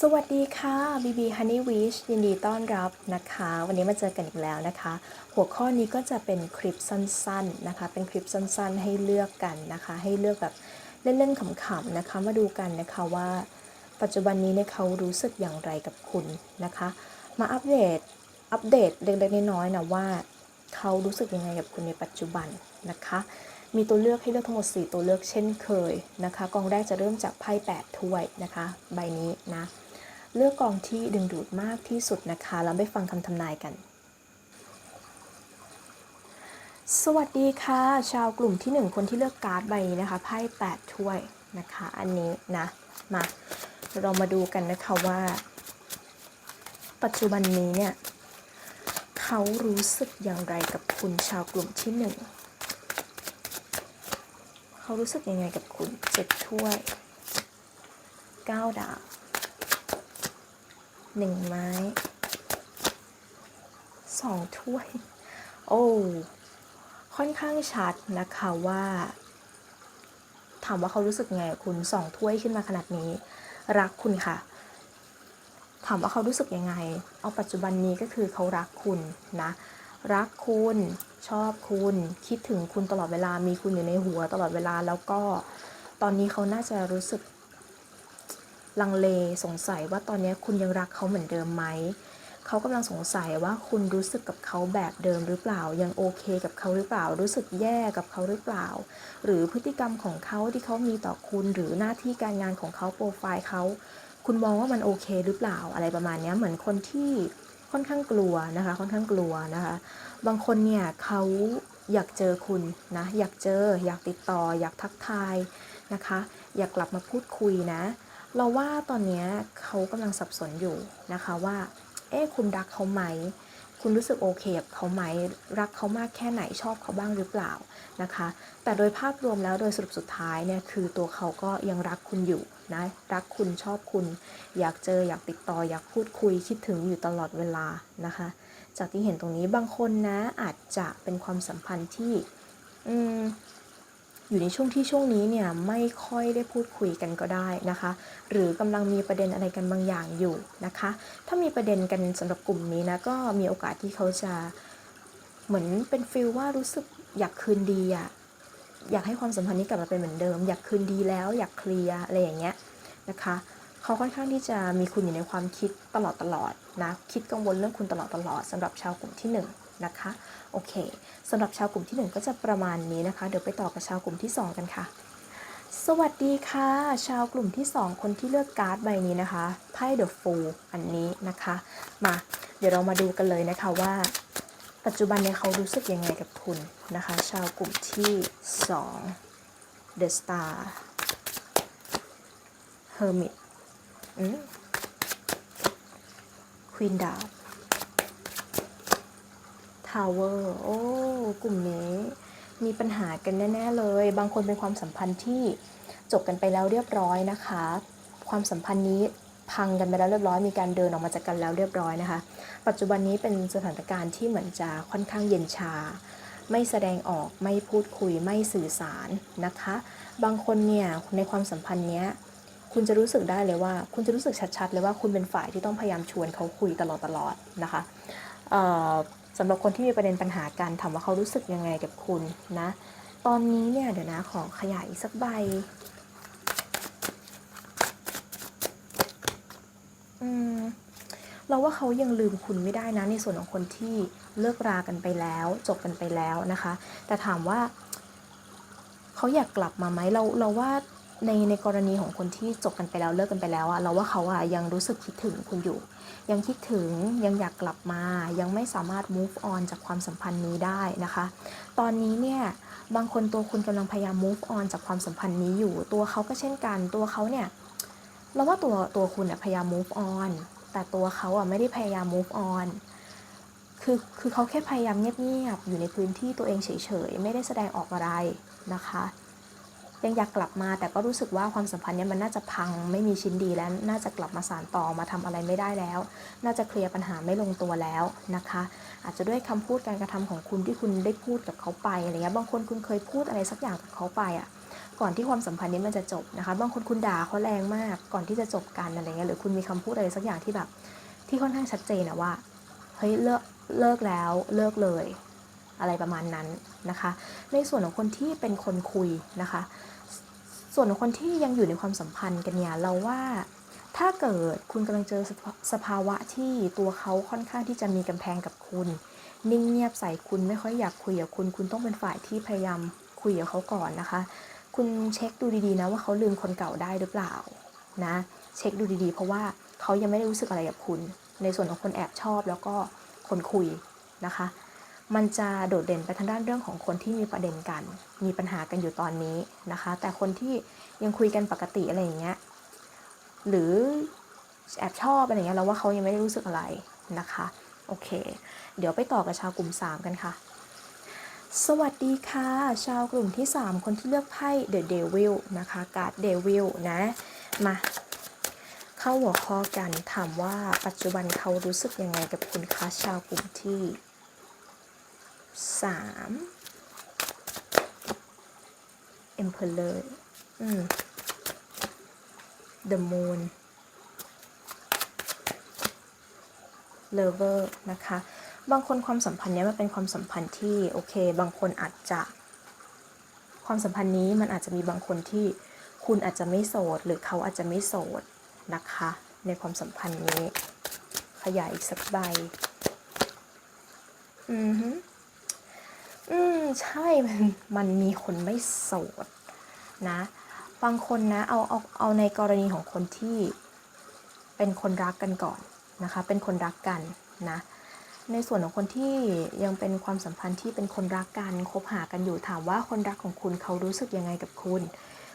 สวัสดีค่ะ BB Honey Wish ยินดีต้อนรับนะคะ วันนี้มาเจอกันอีกแล้วนะคะ หัวข้อนี้ก็จะเป็นคลิปสั้นๆนะคะ เป็นคลิปสั้นๆ ให้เลือกกันนะคะ ให้เลือกแบบเล่นๆขำๆนะคะ มาดูกันนะคะว่า ปัจจุบันนี้เนี่ยเขารู้สึกอย่างไรกับคุณนะคะ มาอัปเดตอัปเดตเล็กๆน้อยๆนะว่า เขารู้สึกยังไงกับคุณในปัจจุบันนะคะ มีตัวเลือกให้เลือกทั้งหมด 4 ตัวเลือกเช่นเคยนะคะกองแรกจะเริ่มจากไพ่8ถ้วยนะคะ ใบนี้นะ เลือกกองที่ดึงดูดมากที่สุดนะคะ แล้วไปฟังคำทำนายกัน สวัสดีค่ะ ชาวกลุ่มที่ 1 คนที่เลือกการ์ดใบนี้นะคะไพ่8ถ้วยนะคะ อันนี้นะ มาเรามาดูกันนะคะว่า ปัจจุบันนี้เนี่ยเขารู้สึกอย่างไรกับคุณชาวกลุ่มที่หนึ่งเขารู้สึกยังไงกับคุณเจ็ดถ้วยเก้าดาบ หนึ่งไม้สองถ้วย โอ้ ค่อนข้างชัดนะคะว่า ถามว่าเขารู้สึกไงคุณสองถ้วยขึ้นมาขนาดนี้ รักคุณค่ะ ถามว่าเขารู้สึกยังไง เอาปัจจุบันนี้ก็คือเขารักคุณนะ รักคุณ ชอบคุณ คิดถึงคุณตลอดเวลา มีคุณอยู่ในหัวตลอดเวลา แล้วก็ตอนนี้เขาน่าจะรู้สึก ลังเลสงสัยว่าตอนนี้คุณยังรักเขาเหมือนเดิมไหมเขากำลังสงสัยว่าคุณรู้สึกกับเขาแบบเดิมหรือเปล่า ยังโอเคกับเขาหรือเปล่า รู้สึกแย่กับเขาหรือเปล่า หรือพฤติกรรมของเขาที่เขามีต่อคุณหรือหน้าที่การงานของเขาโปรไฟล์เขาคุณมองว่ามันโอเคหรือเปล่าอะไรประมาณนี้เหมือนคนที่ค่อนข้างกลัวนะคะ ค่อนข้างกลัวนะคะ บางคนเนี่ยเขาอยากเจอคุณนะอยากเจอ อยากติดต่อ อยากทักทายนะคะ อยากกลับมาพูดคุยนะ เราว่าตอนนี้เขากำลังสับสนอยู่นะคะว่า เอ๊ะคุณรักเขาไหม คุณรู้สึกโอเคกับเขาไหม รักเขามากแค่ไหนชอบเขาบ้างหรือเปล่านะคะ แต่โดยภาพรวมแล้วโดยสรุปสุดท้ายเนี่ยคือตัวเขาก็ยังรักคุณอยู่นะรักคุณชอบคุณ อยากเจออยากติดต่ออยากพูดคุยคิดถึงอยู่ตลอดเวลานะคะ จากที่เห็นตรงนี้บางคนนะอาจจะเป็นความสัมพันธ์ที่อืม อยู่ในช่วงที่ช่วงนี้เนี่ยไม่ค่อยได้พูดคุยกันก็ได้นะคะ หรือกำลังมีประเด็นอะไรกันบางอย่างอยู่นะคะ ถ้ามีประเด็นกันสำหรับกลุ่มนี้นะก็มีโอกาสที่เขาจะเหมือนเป็นฟิลว่ารู้สึกอยากคืนดีอะอยากให้ความสัมพันธ์นี้กลับมาเป็นเหมือนเดิม อยากคืนดีแล้วอยากเคลียร์อะไรอย่างเงี้ยนะคะเขาค่อนข้างที่จะมีคุณอยู่ในความคิดตลอดตลอดนะคิดกังวลเรื่องคุณตลอดตลอดสำหรับชาวกลุ่มที่ 1 นะคะโอเคสำหรับชาวกลุ่มที่ 1 ก็จะประมาณนี้นะคะ เดี๋ยวไปต่อกับชาวกลุ่มที่ 2 กันค่ะ สวัสดีค่ะ ชาวกลุ่มที่ 2 คนที่เลือกการ์ดใบนี้นะคะไพ่เดอะฟูลอันนี้นะคะ มาเดี๋ยวเรามาดูกันเลยนะคะว่า ปัจจุบันเนี่ยเขารู้สึกยังไงกับคุณนะคะ ชาวกลุ่มที่2 The Star Hermit ควีนดาบทาว เวอร์โอ้ กลุ่มนี้ มีปัญหากันแน่ ๆ เลย บางคนเป็นความสัมพันธ์ที่จบกันไปแล้วเรียบร้อยนะคะ ความสัมพันธ์นี้พังกันไปแล้วเรียบร้อย มีการเดินออกมาจากกันแล้วเรียบร้อยนะคะ ปัจจุบันนี้เป็นสถานการณ์ที่เหมือนจะค่อนข้างเย็นชา ไม่แสดงออก ไม่พูดคุย ไม่สื่อสารนะคะ บางคนเนี่ยในความสัมพันธ์เนี้ยคุณจะรู้สึกได้เลยว่า คุณจะรู้สึกชัดๆเลยว่าคุณเป็นฝ่ายที่ต้องพยายามชวนเขาคุยตลอดตลอดๆนะคะ สำหรับคนที่มีประเด็นปัญหาการถามว่าเขารู้สึกยังไงกับคุณนะ ตอนนี้เนี่ยเดี๋ยวนะขอขยายอีกสักใบอืมเราว่าเขายังลืมคุณไม่ได้นะในส่วนของคนที่เลิกรากันไปแล้ว จบกันไปแล้วนะคะ แต่ถามว่าเขาอยากกลับมาไหมเราเราว่า ในในกรณีของคนที่จบกันไปแล้วเลิกกันไปแล้วอะเราว่าเขาอะยังรู้สึกคิดถึงคุณอยู่ ยังคิดถึงยังอยากกลับมา ยังไม่สามารถ move on จากความสัมพันธ์นี้ได้นะคะ ตอนนี้เนี่ยบางคนตัวคุณกำลังพยายาม move on จากความสัมพันธ์นี้อยู่ ตัวเขาก็เช่นกัน ตัวเขาเนี่ยเราว่าตัวตัวคุณอะพยายาม move on แต่ตัวเขาอะไม่ได้พยายาม move on คือคือเขาแค่พยายามเงียบๆอยู่ในพื้นที่ตัวเองเฉยๆ ไม่ได้แสดงออกอะไรนะคะ ยังอยากกลับมา แต่ก็รู้สึกว่าความสัมพันธ์เนี้มันน่าจะพังไม่มีชิ้นดีแล้วน่าจะกลับมาสานต่อมาทำอะไรไม่ได้แล้ว น่าจะเคลียร์ปัญหาไม่ลงตัวแล้วนะคะ อาจจะด้วยคำพูดการกระทำของคุณที่คุณได้พูดกับเขาไปอะไรเงี้ยบางคนคุณเคยพูดอะไรสักอย่างกับเขาไปอะก่อนที่ความสัมพันธ์นี้มันจะจบนะคะบางคนคุณด่าเขาแรงมากก่อนที่จะจบกันอะไรเงี้ยหรือคุณมีคำพูดอะไรสักอย่างที่แบบ ที่ค่อนข้างชัดเจนนะว่าเฮ้ยเลิกเลิกแล้วเลิกเลย อะไรประมาณนั้นนะคะ ในส่วนของคนที่เป็นคนคุยนะคะ ส่วนของคนที่ยังอยู่ในความสัมพันธ์กันเนี่ยเราว่าถ้าเกิดคุณกำลังเจอสภาสภาวะที่ตัวเขาค่อนข้างที่จะมีกำแพงกับคุณ นิ่งเงียบใส่คุณไม่ค่อยอยากคุยกับคุณ คุณต้องเป็นฝ่ายที่พยายามคุยกับเขาก่อนนะคะ คุณเช็คดูดีๆนะว่าเขาลืมคนเก่าได้หรือเปล่านะเช็คดูดีๆ เพราะว่าเขายังไม่ได้รู้สึกอะไรกับคุณ ในส่วนของคนแอบชอบแล้วก็คนคุยนะคะ มันจะโดดเด่นไปทางด้านเรื่องของคนที่มีประเด็นกัน มีปัญหากันอยู่ตอนนี้นะคะ แต่คนที่ยังคุยกันปกติอะไรอย่างเงี้ย หรือแอบชอบอะไรเงี้ยเราว่าเขายังไม่ได้รู้สึกอะไรนะคะ โอเค เดี๋ยวไปต่อกับชาวกลุ่ม 3 กันค่ะ สวัสดีค่ะ ชาวกลุ่มที่ 3 คนที่เลือกไพ่ The Devil นะคะ การ์ด Devil นะ มา เข้าหัวข้อกันถามว่าปัจจุบันเขารู้สึกยังไงกับคุณคะชาวกลุ่มที่ 3 Emperor อืม The Moon Lover นะคะ บางคนความสัมพันธ์เนี้ยมันเป็นความสัมพันธ์ที่โอเค บางคนอาจจะ ความสัมพันธ์นี้มันอาจจะมีบางคนที่คุณอาจจะไม่โสด หรือเขาอาจจะไม่โสดนะคะ ในความสัมพันธ์นี้ ขยายอีกสักใบ อือฮึ อืมใช่มันมันมีคนไม่โสดนะ บางคนนะเอาเอาเอาในกรณีของคนที่เป็นคนรักกันก่อนนะคะ เป็นคนรักกันนะ ในส่วนของคนที่ยังเป็นความสัมพันธ์ที่เป็นคนรักกันคบหากันอยู่ถามว่าคนรักของคุณเขารู้สึกยังไงกับคุณ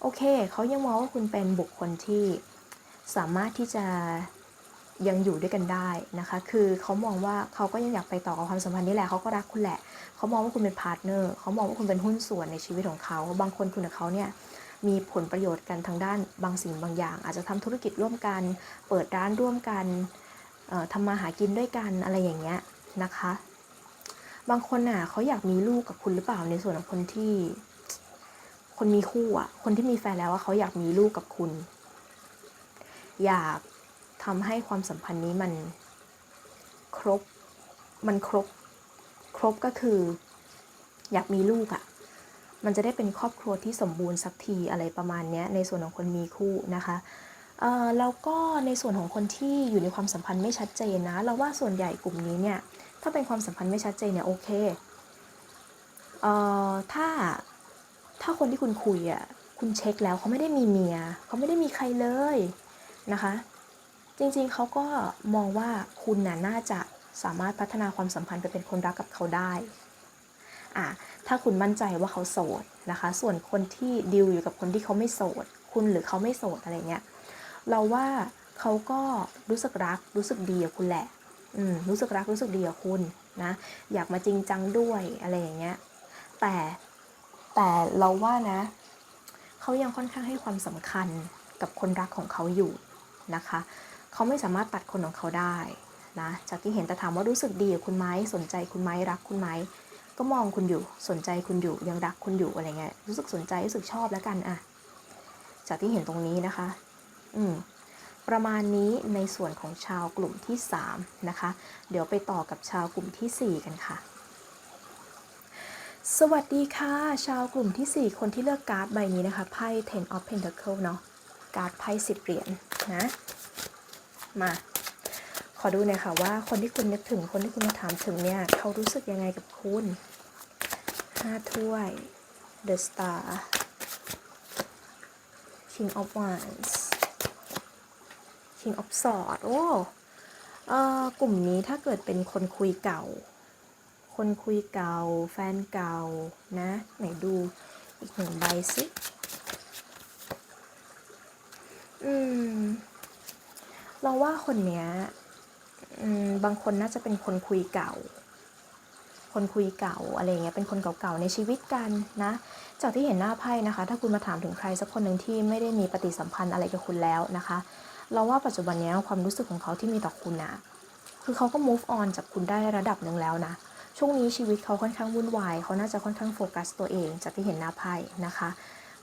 โอเคเขายังมองว่าคุณเป็นบุคคลที่สามารถที่จะ ยังอยู่ด้วยกันได้นะคะ คือเขามองว่าเขาก็ยังอยากไปต่อกับความสัมพันธ์นี้แหละเขาก็รักคุณแหละ เขามองว่าคุณเป็นพาร์ทเนอร์เขามองว่าคุณเป็นหุ้นส่วนในชีวิตของเขา บางคนคุณกับเขาเนี่ยมีผลประโยชน์กันทางด้านบางสิ่งบางอย่าง อาจจะทำธุรกิจร่วมกัน เปิดร้านร่วมกันเอ่อทำมาหากินด้วยกันอะไรอย่างเงี้ยนะคะ บางคนน่ะเขาอยากมีลูกกับคุณหรือเปล่าในส่วนของคนที่ คนมีคู่อะคนที่มีแฟนแล้วอะเขาอยากมีลูกกับคุณ อยาก ทำให้ความสัมพันธ์นี้มันครบ มันครบ ครบก็คือ อยากมีลูกอะ่ะ มันจะได้เป็นครอบครัวที่สมบูรณ์สักทีอะไรประมาณเนี้ยในส่วนของคนมีคู่นะคะเอ่อแล้วก็ในส่วนของคนที่อยู่ในความสัมพันธ์ไม่ชัดเจนนะ เราว่าส่วนใหญ่กลุ่มนี้เนี่ย ถ้าเป็นความสัมพันธ์ไม่ชัดเจนเนี่ยโอเคเอ่อถ้าถ้าคนที่คุณคุยอะคุณเช็คแล้วเขาไม่ได้มีเมียเขาไม่ได้มีใครเลยนะคะ จริงๆ เขาก็มองว่าคุณน่ะน่าจะสามารถพัฒนาความสัมพันธ์ไปเป็นคนรักกับเขาได้อะถ้าคุณมั่นใจว่าเขาโสดนะคะ ส่วนคนที่ดิวอยู่กับคนที่เขาไม่โสด คุณหรือเขาไม่โสดอะไรเงี้ย เราว่าเขาก็รู้สึกรักรู้สึกดีกับคุณแหละ อืมรู้สึกรักรู้สึกดีกับคุณนะ อยากมาจริงจังด้วยอะไรอย่างเงี้ย แต่แต่เราว่านะเขายังค่อนข้างให้ความสำคัญกับคนรักของเขาอยู่นะคะ เขาไม่สามารถตัดคนของเขาได้นะจากที่เห็นแต่ถามว่ารู้สึกดีกับคุณไหมสนใจคุณไหมรักคุณไหมก็มองคุณอยู่สนใจคุณอยู่ยังรักคุณอยู่อะไรเงี้ยรู้สึกสนใจรู้สึกชอบแล้วกันอะจากที่เห็นตรงนี้นะคะ อืมประมาณนี้ในส่วนของชาวกลุ่มที่ 3 นะคะ เดี๋ยวไปต่อกับชาวกลุ่มทีสี่4 กันค่ะ สวัสดีค่ะ ชาวกลุ่มทีสี่ 4 คนที่เลือกการ์ดใบนี้นะคะไพ่ Ten of pentacles เนาะการ์ดไพ่สิบเหรียญนะ มา ขอดูหน่อยค่ะว่าคนที่คุณนึกถึงคนที่คุณมาถามถึงเนี่ย เขารู้สึกยังไงกับคุณห้าถ้วย The Star King of Wands King of Swords โอ้เอ่อกลุ่มนี้ถ้าเกิดเป็นคนคุยเก่า คนคุยเก่า แฟนเก่านะ ไหนดูอีกหนึ่งใบสิ อืม เราว่าคนเนี้ยบางคนน่าจะเป็นคนคุยเก่า คนคุยเก่าอะไรเงี้ยเป็นคนเก่าๆในชีวิตกันนะ จากที่เห็นหน้าไพ่นะคะ ถ้าคุณมาถามถึงใครสักคนหนึ่งที่ไม่ได้มีปฏิสัมพันธ์อะไรกับคุณแล้วนะคะ เราว่าปัจจุบันนี้ความรู้สึกของเขาที่มีต่อคุณนะคือเขาก็ move on จากคุณได้ระดับหนึ่งแล้วนะช่วงนี้ชีวิตเขาค่อนข้างวุ่นวาย เขาน่าจะค่อนข้างโฟกัสตัวเองจากที่เห็นหน้าไพ่นะคะ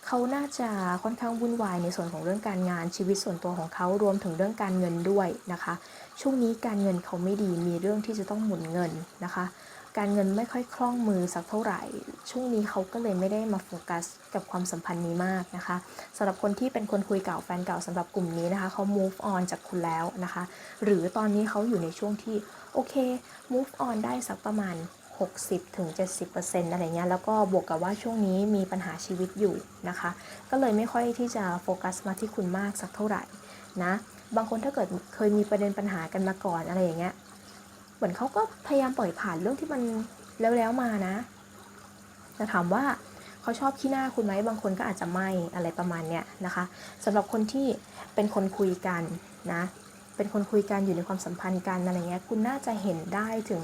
เขาน่าจะค่อนข้างวุ่นวายในส่วนของเรื่องการงานชีวิตส่วนตัวของเขารวมถึงเรื่องการเงินด้วยนะคะ ช่วงนี้การเงินเขาไม่ดีมีเรื่องที่จะต้องหมุนเงินนะคะ การเงินไม่ค่อยคล่องมือสักเท่าไหร่ ช่วงนี้เขาก็เลยไม่ได้มาโฟกัสกับความสัมพันธ์นี้มากนะคะสำหรับคนที่เป็นคนคุยเก่าแฟนเก่าสำหรับกลุ่มนี้นะคะเขา move on จากคุณแล้วนะคะ หรือตอนนี้เขาอยู่ในช่วงที่โอเค move on ได้สักประมาณ 60-70%อะไรเงี้ยแล้วก็บวกกับว่าช่วงนี้มีปัญหาชีวิตอยู่นะคะ ก็เลยไม่ค่อยที่จะโฟกัสมาที่คุณมากสักเท่าไหร่นะบางคนถ้าเกิดเคยมีประเด็นปัญหากันมาก่อนอะไรอย่างเงี้ยเหมือนเขาก็พยายามปล่อยผ่านเรื่องที่มันแล้วๆมานะแต่ถามว่าเขาชอบขี้หน้าคุณไหมบางคนก็อาจจะไม่อะไรประมาณเนี้ยนะคะสำหรับคนที่เป็นคนคุยกันนะเป็นคนคุยกันอยู่ในความสัมพันธ์กันอะไรเงี้ยคุณน่าจะเห็นได้ถึง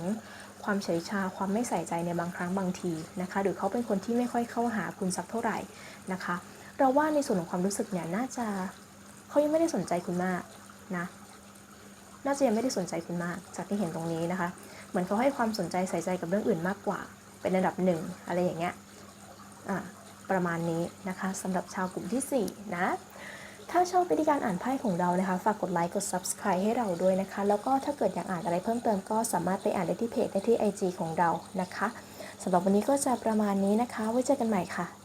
ความเฉยชาความไม่ใส่ใจในบางครั้งบางทีนะคะ หรือเขาเป็นคนที่ไม่ค่อยเข้าหาคุณสักเท่าไหร่นะคะ เราว่าในส่วนของความรู้สึกเนี่ยน่าจะเขายังไม่ได้สนใจคุณมากนะน่าจะยังไม่ได้สนใจคุณมาก จากที่เห็นตรงนี้นะคะ เหมือนเขาให้ความสนใจใส่ใจกับเรื่องอื่นมากกว่า เป็นระดับหนึ่งอะไรอย่างเงี้ยประมาณนี้นะคะสำหรับชาวกลุ่มที่4นะ ถ้าชอบวิธีการอ่านไพ่ของเรานะคะ ฝากกดไลค์ กด subscribe ให้เราด้วยนะคะ แล้วก็ถ้าเกิดอยากอ่านอะไรเพิ่มเติมก็สามารถไปอ่านได้ที่เพจได้ที่ IG ของเรานะคะสำหรับวันนี้ก็จะประมาณนี้นะคะ ไว้เจอกันใหม่ค่ะ